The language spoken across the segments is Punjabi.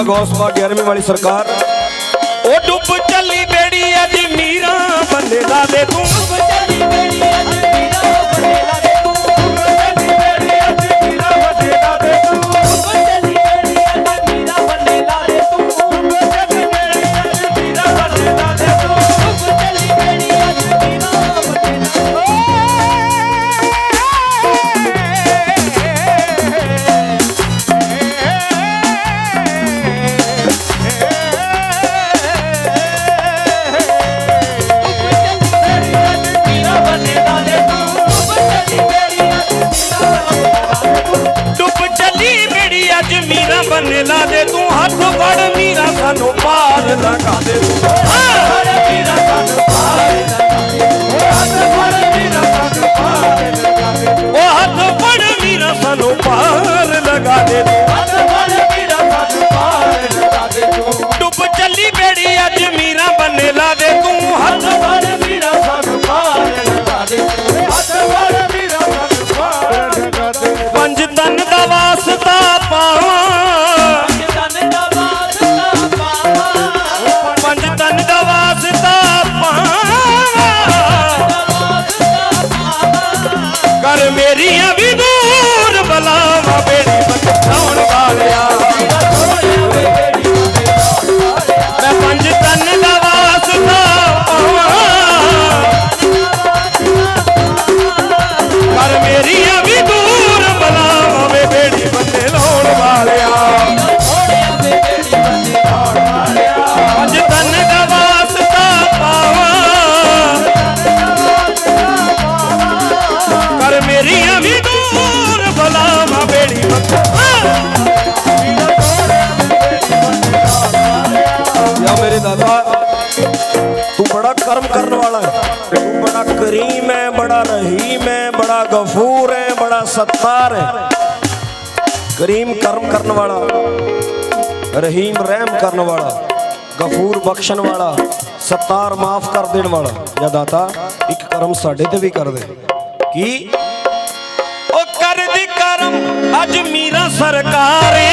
ਬਾਬਾ ਗੌਸਮਾ 11ਵੀਂ ਵਾਲੀ ਸਰਕਾਰ। ਉਹ ਡੁੱਬ ਚੱਲੀ ਬੇੜੀ ਅੱਜ ਮੀਰਾ ਬੰਦੇ ਦੇ ਤੂੰ ਡੁੱਬ ਡੁੱਬ ਚੱਲੀ ਤੂੰ ਬੜਾ ਕਰਮ ਕਰਨ ਵਾਲਾ ਹੈ। ਤੂੰ ਬੜਾ ਕਰੀਮ ਹੈ, ਬੜਾ ਰਹੀਮ ਹੈ, ਬੜਾ ਗਫੂਰ ਹੈ, ਬੜਾ ਸੱਤਾਰ ਹੈ। ਕਰੀਮ ਕਰਮ ਕਰਨ ਵਾਲਾ, ਰਹੀਮ ਰਹਿਮ ਕਰਨ ਵਾਲਾ, ਗਫੂਰ ਬਖਸ਼ਣ ਵਾਲਾ, ਸਤਾਰ ਮਾਫ ਕਰ ਦੇਣ ਵਾਲਾ। ਜਾਂ ਦਾਤਾ, ਇੱਕ ਕਰਮ ਸਾਡੇ ਤੇ ਵੀ ਕਰ ਦੇ। ਕੀ? ਅੱਜ ਮੀਰਾ ਸਰਕਾਰੇ।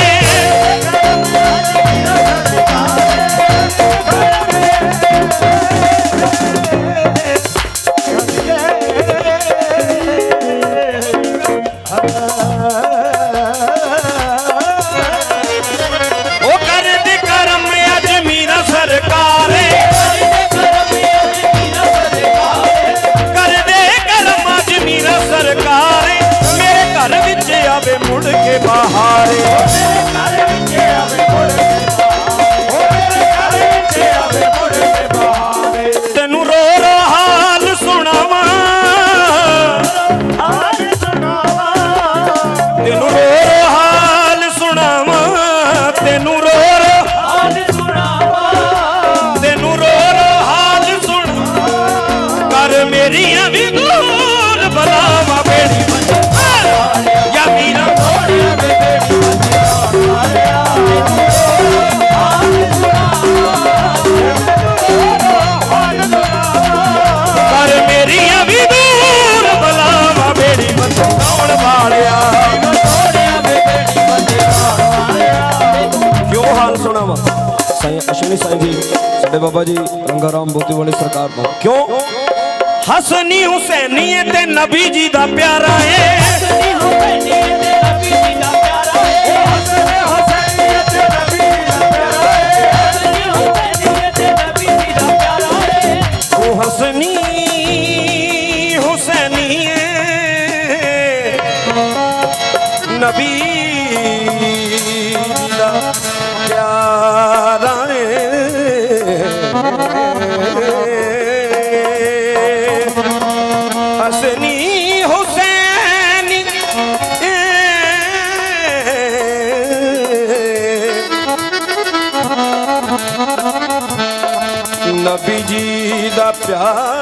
ਹਾਲ ਸੁਣਾ ਵਾ ਸਾਈਂ ਅਸ਼ਵਨੀ ਸਾਈਂ ਜੀ ਸਾਡੇ ਬਾਬਾ ਜੀ ਰੰਗਾ ਰਾਮ ਬੋਤੀ ਵਾਲੀ ਸਰਕਾਰ ਤੋਂ। ਕਿਉਂ? ਹਸਨੀ ਹੁਸੈਨੀ ਤੇ ਨਬੀ ਜੀ ਦਾ ਪਿਆਰਾ ਏ। ਜੀ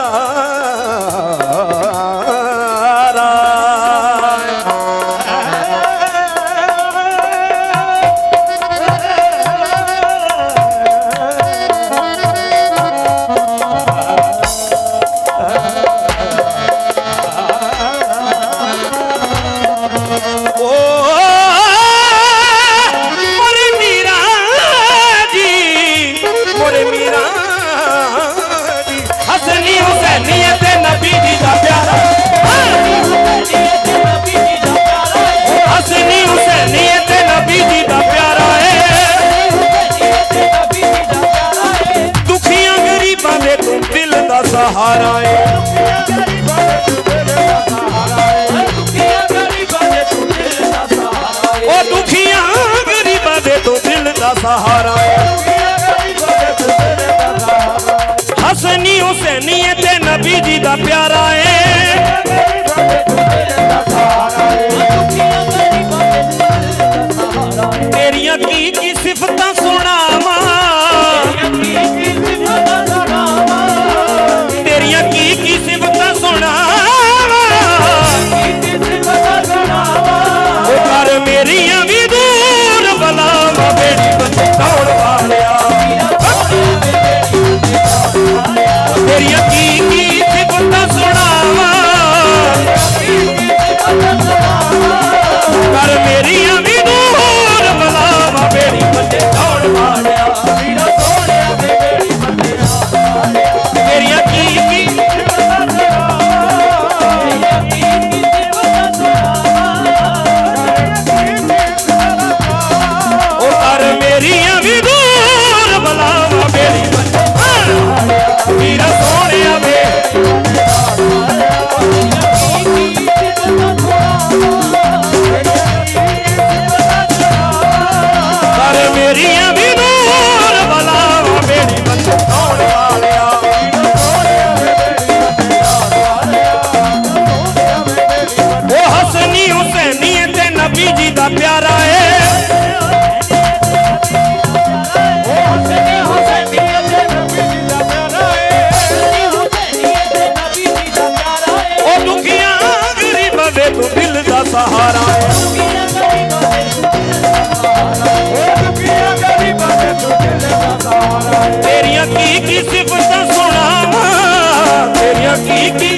ਸਹਾਰਾ ਏ ਉਹ ਦੁਖੀਆਂ ਗਰੀਬਾਂ ਦੇ ਤੂੰ ਦਿਲ ਦਾ ਸਹਾਰਾ ਏ। ਹਸਨੀ ਹੁਸੈਨੀ ਏ ਤੇ ਨਬੀ ਜੀ ਦਾ ਪਿਆਰਾ ਏ। ਤੇਰੀਆਂ ਕੀ ਸਹਾਰਾ ਏ ਤੇਰੀਆਂ ਕੀ ਕੀ ਸਿਫਤਾਂ ਸੁਣਾਵਾਂ? ਤੇਰੀਆਂ ਕੀ ਕੀ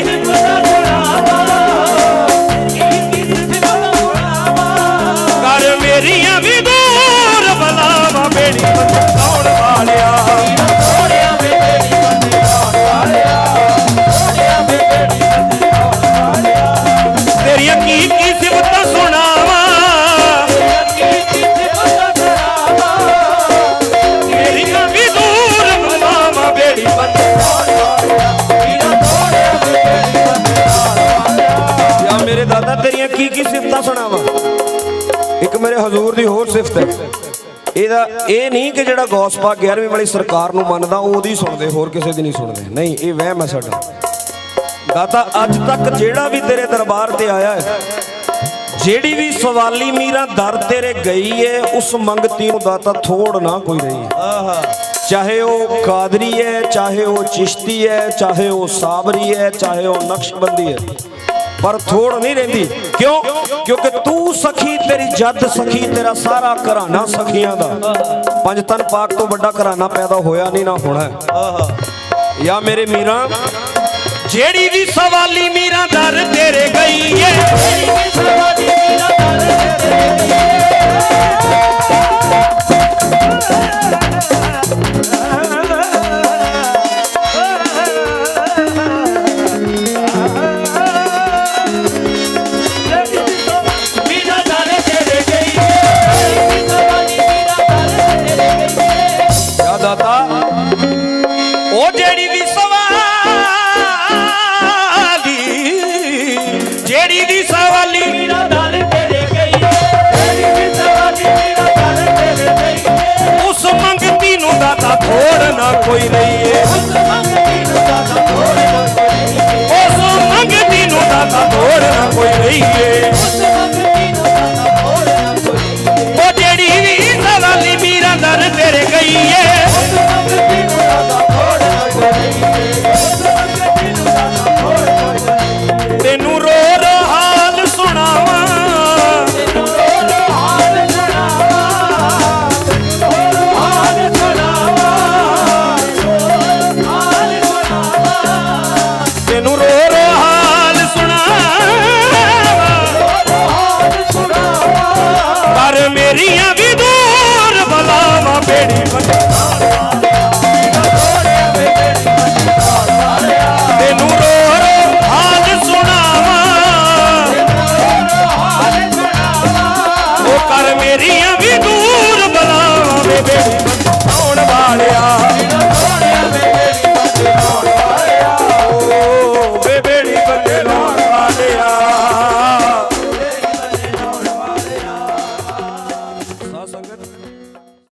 ਕਰ ਮੇਰੀਆਂ ਵੀ ਦੂਰ ਬਲਾਵਾ, ਬੇੜੀ ਬੰਦੇ ਹਜ਼ੂਰ ਦੀ ਹੋਰ ਸਿਫਤ ਹੈ। ਇਹਦਾ ਇਹ ਨਹੀਂ ਕਿ ਜਿਹੜਾ ਗੌਸ ਪਾਕ 11ਵੀਂ ਵਾਲੀ ਸਰਕਾਰ ਨੂੰ ਮੰਨਦਾ ਉਹ ਉਹਦੀ ਸੁਣਦੇ ਹੋਰ ਕਿਸੇ ਦੀ ਨਹੀਂ ਸੁਣਦੇ। ਨਹੀਂ ਇਹ ਵਹਿਮ ਹੈ ਸਾਡਾ। ਦਾਤਾ ਅੱਜ ਤੱਕ ਜਿਹੜਾ ਵੀ ਤੇਰੇ ਦਰਬਾਰ ਤੇ ਆਇਆ ਹੈ ਜਿਹੜੀ ਵੀ ਸਵਾਲੀ ਮੀਰਾ ਦਰ ਤੇਰੇ ਗਈ ਏ ਉਸ ਮੰਗਤੀ ਨੂੰ ਦਾਤਾ ਥੋੜ ਨਾ ਕੋਈ ਰਹੀ। ਹੈ ਚਾਹੇ ਉਹ ਕਾਦਰੀ ਹੈ ਚਾਹੇ ਉਹ ਚਿਸ਼ਤੀ ਹੈ ਚਾਹੇ ਉਹ ਸਾਬਰੀ ਹੈ ਚਾਹੇ ਉਹ ਨਕਸ਼ਬੰਦੀ ਹੈ ਪਰ ਥੋੜ ਨਹੀਂ ਰਹਿੰਦੀ। ਕਿਉਂ? ਕਿਉਂਕਿ ਤੂੰ ਸਖੀ, ਤੇਰੀ ਜੱਦ ਸਖੀ, ਤੇਰਾ ਸਾਰਾ ਘਰਾਣਾ ਸਖੀਆਂ ਦਾ। ਪੰਜ ਤਨ ਪਾਕ ਤੋਂ ਵੱਡਾ ਘਰਾਣਾ ਪੈਦਾ ਹੋਇਆ ਨਹੀਂ ਨਾ ਹੋਣਾ। ਹੈ। ਯਾ ਮੇਰੇ ਮੀਰਾਂ, ਜਿਹੜੀ ਵੀ ਸਵਾਲੀ ਮੀਰਾਂ ਦਰ ਤੇਰੇ ਗਈ ਏ। ਯਾ ਮੇਰੀ ਸਵਾਲੀ। ਮੇਰਾ ਦਰ ਤੇਰੇ ਗਈ ਮੇਰੀ ਵੀ ਸਵਾਲੀ ਮੇਰਾ ਦਰ ਤੇਰੇ ਗਈ ਉਸ ਮੰਗਤੀ ਨੂੰ ਦਾਤਾ ਥੋੜ ਨਾ ਕੋਈ ਲਈਏ ਉਸ ਮੰਗਤੀ ਨੂੰ ਦਾਤਾ ਥੋੜ ਨਾ ਕੋਈ ਲਈਏ ਉਸ ਮੰਗਤੀ ਨੂੰ ਦਾਤਾ ਥੋੜ ਨਾ ਕੋਈ ਲਈਏ